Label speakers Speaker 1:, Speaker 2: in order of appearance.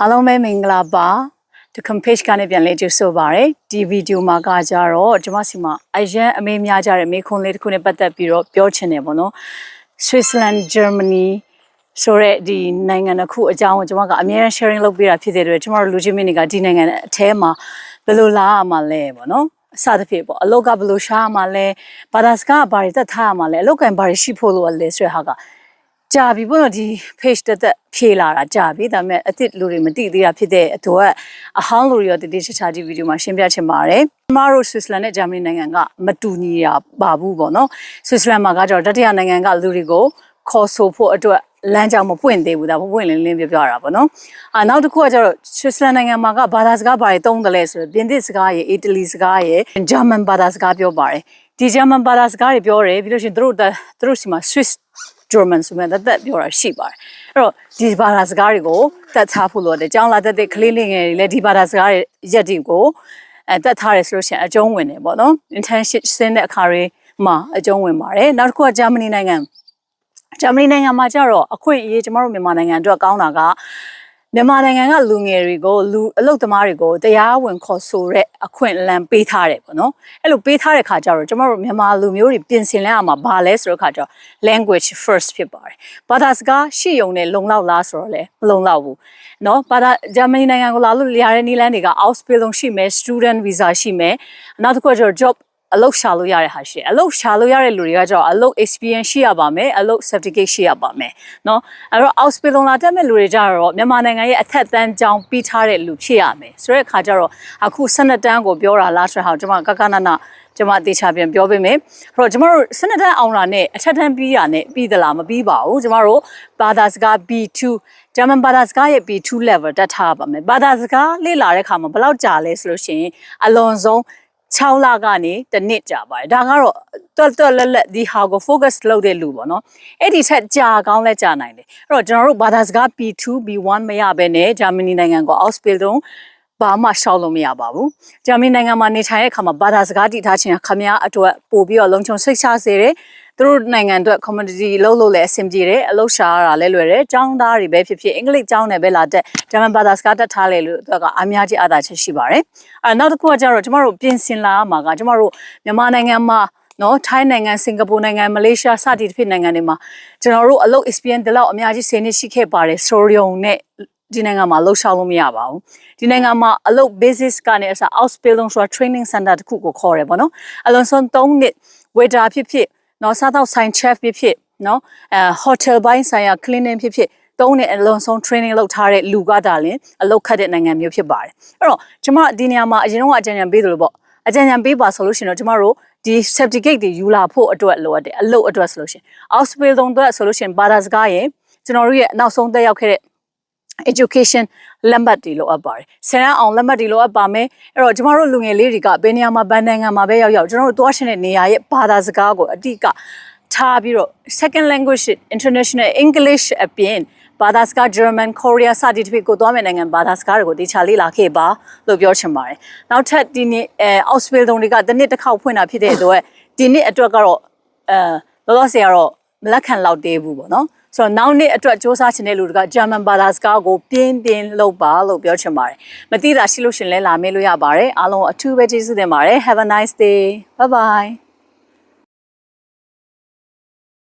Speaker 1: အားလုံးပဲမင်္ဂလာပါဒီ page ကနေပြန်လေးကြိုဆိုပါရစေဒီဗီဒီယိုမှာကကြတော့ကျွန်မစီမှာအရန်အမေးများကြတဲ့မေခွန်းလေးတစ်ခုနဲ့ပတ်သက်ပြီးတော့ပြောချင်တယ်ပေါ့နော် Switzerland Germany ဆိုတဲ့ဒီနိုင်ငံတစ်ခုအကြောင်းကိုကျွန်မကအများကြီး sharing လုပ်ပေးတာဖြစ်တဲ့အတွက်ကျွန်တော်တို့လူချင်းမင်းတွေကဒီနိုင်ငံအแทမှာဘယ်လိုလာရမှာလဲပေါ့နော်အစသဖြင့်ပေါ့အလောက်ကဘယ်လိုရှားရမှာလဲဘာသာစကားကဘာတွေသက်ထားရမှာလဲအလောက်ကန်ဘာတွေရှိဖို့လိုလဲဆိုတဲ့ဟာက ကြာပြီပေါ့နော်ဒီ page တက်တက်ဖြေလာတာကြာပြီဒါပေမဲ့အစ်စ်လူတွေမသိသေးတာဖြစ်တဲ့အတွက်အဟောင်းလူတွေရောတတိချာချာဒီဗီဒီယိုမှာရှင်းပြချင်ပါတယ်ကျမတို့ဆွစ်ဇာလန်နဲ့ဂျာမနီနိုင်ငံကမတူညီတာပါဘူးပေါ့နော်ဆွစ်ဇာလန်မှာကကျတော့တတိယနိုင်ငံကလူတွေကိုခေါ်ဆိုဖို့အတွက်လမ်းကြောင်းမပွင့်သေးဘူးဒါပွင့်လင်းလင်းပြောပြတာပေါ့နော်အာနောက်တစ်ခုကကျတော့ဆွစ်ဇာလန်နိုင်ငံမှာကဘာသာစကားဘာတွေတုံးတယ်လဲဆိုတော့ပြင်သစ်စကားရယ်အီတလီစကားရယ်ဂျာမန်ဘာသာစကားပြောပါတယ်ဒီဂျာမန်ဘာသာစကားတွေပြောတယ်ပြီးလို့ရှိရင်သူတို့သူတို့စီမှာ Swiss German ဆိုမှတက်တက်ပြောတာရှိပါတယ်အဲ့တော့ဒီဘာသာစကားတွေကိုတက်ထားဖို့လိုတယ်ကျောင်းလာတက်တဲ့ကလေးလေးငယ်တွေလည်းဒီဘာသာစကားတွေရက်တွေကိုအဲတက်ထားတယ်ဆိုလို့ရှိရင်အကျုံးဝင်တယ်ပေါ့နော် internship ဆင်းတဲ့အခါတွေမှာအကျုံးဝင်ပါတယ်နောက်တစ်ခုကဂျာမနီနိုင်ငံဂျာမနီနိုင်ငံမှာကျတော့အခွင့်အရေးကျမတို့မြန်မာနိုင်ငံအတွက်ကောင်းတာက မြန်မာနိုင်ငံကလူငယ်တွေကိုလူအလုပ်သမားတွေကိုတရားဝင်ခေါ်ဆိုတဲ့အခွင့်အလမ်းပေးထားတယ်ပေါ့နော်အဲ့လိုပေးထားတဲ့ခါကျတော့ကျမတို့မြန်မာလူမျိုးတွေပြင်ဆင်လဲရမှာဘာလဲဆိုတော့ခါကျတော့ language first ဖြစ်ပါတယ်ဘာသာစကားရှိယုံနဲ့လုံလောက်လားဆိုတော့လေမလုံလောက်ဘူးနော်ဘာသာဂျာမနီနိုင်ငံကိုလာလို့ရတဲ့နည်းလမ်းတွေက Ausbildung ရှိမယ် student visa ရှိမယ်နောက်တစ်ခုကကျတော့ job အလုပ်ရှာလို့ရတဲ့ဟာရှိတယ်အလုပ်ရှာလို့ရတဲ့လူတွေကကျတော့အလုပ် experience ရှိရပါမယ်အလုပ် certificate ရှိရပါမယ်เนาะအဲ့တော့ hospital လာတက်မဲ့လူတွေကြတော့မြန်မာနိုင်ငံရဲ့အထက်တန်းကြောင်းပြီးထားတဲ့လူဖြစ်ရမယ်ဆိုတဲ့အခါကျတော့အခု12တန်းကိုပြောတာလားဆိုတော့ကျွန်မကကနနာကျွန်မအသေးချပြန်ပြောပေးမယ်အဲ့တော့ကျွန်တော်တို့12တန်းအောင်လာနဲ့အထက်တန်းပြီးတာနဲ့ပြီးသလားမပြီးပါဘူးကျွန်တော်တို့ဘာသာစကား B2 ဂျာမန်ဘာသာစကားရဲ့ B2 level တက်ထားပါမယ်ဘာသာစကားလေ့လာတဲ့အခါမှာဘယ်လောက်ကြာလဲဆိုလို့ရှိရင်အလွန်ဆုံး 6လကနေတစ်နှစ်ကြာပါတယ်ဒါကတော့တွတ်တွတ်လက်လက်ဒီဟာကို focus လုပ်တဲ့လူပေါ့နော်အဲ့ဒီထက်ကြာကောင်းလဲကြာနိုင်တယ်အဲ့တော့ကျွန်တော်တို့ဘာသာစကား B2 B1 မရဘဲနဲ့ဂျာမနီနိုင်ငံကို Ausbildung ဘာမှရှောက်လို့မရပါဘူးဂျာမနီနိုင်ငံမှာနေထိုင်တဲ့အခါမှာဘာသာစကားတည်ထားခြင်းခမည်းအတွက်ပို့ပြီးတော့လုံခြုံစိတ်ချစေတယ် သူတို့နိုင်ငံအတွက် community လုံးလို့လည်းအဆင်ပြေတယ်အလုပ်ရှာရတာလည်းလွယ်တယ်ចောင်းသားတွေပဲဖြစ်ဖြစ်အင်္ဂလိပ်ចောင်းနယ်ပဲလာတက်ဂျာမန်ဘာသာစကားတက်ထားလေလို့သူကအများကြီးအားသာချက်ရှိပါတယ်အဲနောက်တစ်ခုကကျတော့ကျမတို့ပြင်ဆင်လာရမှာကကျမတို့မြန်မာနိုင်ငံမှာနော်ထိုင်းနိုင်ငံစင်ကာပူနိုင်ငံမလေးရှားစသည်တစ်ဖြစ်နိုင်ငံတွေမှာကျွန်တော်တို့အလုပ် experience ဒီလောက်အများကြီးဆင်းနေရှိခဲ့ပါတယ်ဆိုရုံနဲ့ဒီနိုင်ငံမှာလှုပ်ရှားလို့မရပါဘူးဒီနိုင်ငံမှာအလုပ် basis ကနေအစား outbildung ဆိုတာ training center တခုကိုခေါ်တယ်ပေါ့နော်အလုံးစုံ3နှစ် waiter ဖြစ်ဖြစ် နော်စားတော့ဆိုင် chef ဖြစ်ဖြစ်နော်အဲ hotel ဘိုင်းဆိုင်ရာ cleaning ဖြစ်ဖြစ်သုံးတဲ့အလုံးစုံ training လုပ်ထားတဲ့လူကဒါလင်အလုပ်ခတ်တဲ့နိုင်ငံမျိုးဖြစ်ပါတယ်အဲ့တော့ကျွန်မဒီနေရာမှာအရင်တော့အကြံဉာဏ်ပေးသလိုပေါ့အကြံဉာဏ်ပေးပါဆိုလို့ရှိရင်တော့ကျမတို့ဒီ certificate တွေယူလာဖို့အတွက်လိုအပ်တယ်အလုပ်အတွက်ဆိုလို့ရှိရင် Ausbildung အတွက်ဆိုလို့ရှိရင်ဘာသာစကားရဲ့ကျွန်တော်တို့ရဲ့နောက်ဆုံးတက်ရောက်ခဲ့တဲ့ education လက်မှတ်တွေလိုအပ်ပါတယ်ဆယ်တန်းအောင်လက်မှတ်တွေလိုအပ်ပါမယ်အဲ့တော့ကျမတို့လူငယ်လေးတွေကဘယ်နေရာမှာဘယ်နိုင်ငံမှာပဲရောက်ရောက်ကျွန်တော်တို့သွားရှင်တဲ့နေရာရဲ့ဘာသာစကားကိုအတိအကထားပြီးတော့ second language international english အပြင်ဘာသာစကား German Korea စသည်ဖြင့်ကိုသွားမယ့်နိုင်ငံဘာသာစကားတွေကိုတေချာလေ့လာခဲ့ပါလို့ပြောချင်ပါတယ်။နောက်ထပ်ဒီနေ့အဲ Ausbildung တွေကတစ်နှစ်တစ်ခေါက်ဖွင့်တာဖြစ်တဲ့အတွက်ဒီနှစ်အတွက်ကတော့အဲလောလောဆယ်ကတော့ မလက်ခံလောက်သေးဘူးပေါ့နော်။ဆိုတော့နောက်နေ့အတွက်စ조사ချင်တဲ့လူတွေကဂျာမန်ဘာသာစကားကိုပြင်းပြင်းလုပ်ပါလို့ပြောချင်ပါတယ်။မသိတာရှိလို့ရှင်လဲလာမေးလို့ရပါတယ်။အားလုံးအထူးပဲကျေးဇူးတင်ပါတယ်။ Have a nice day. Bye bye.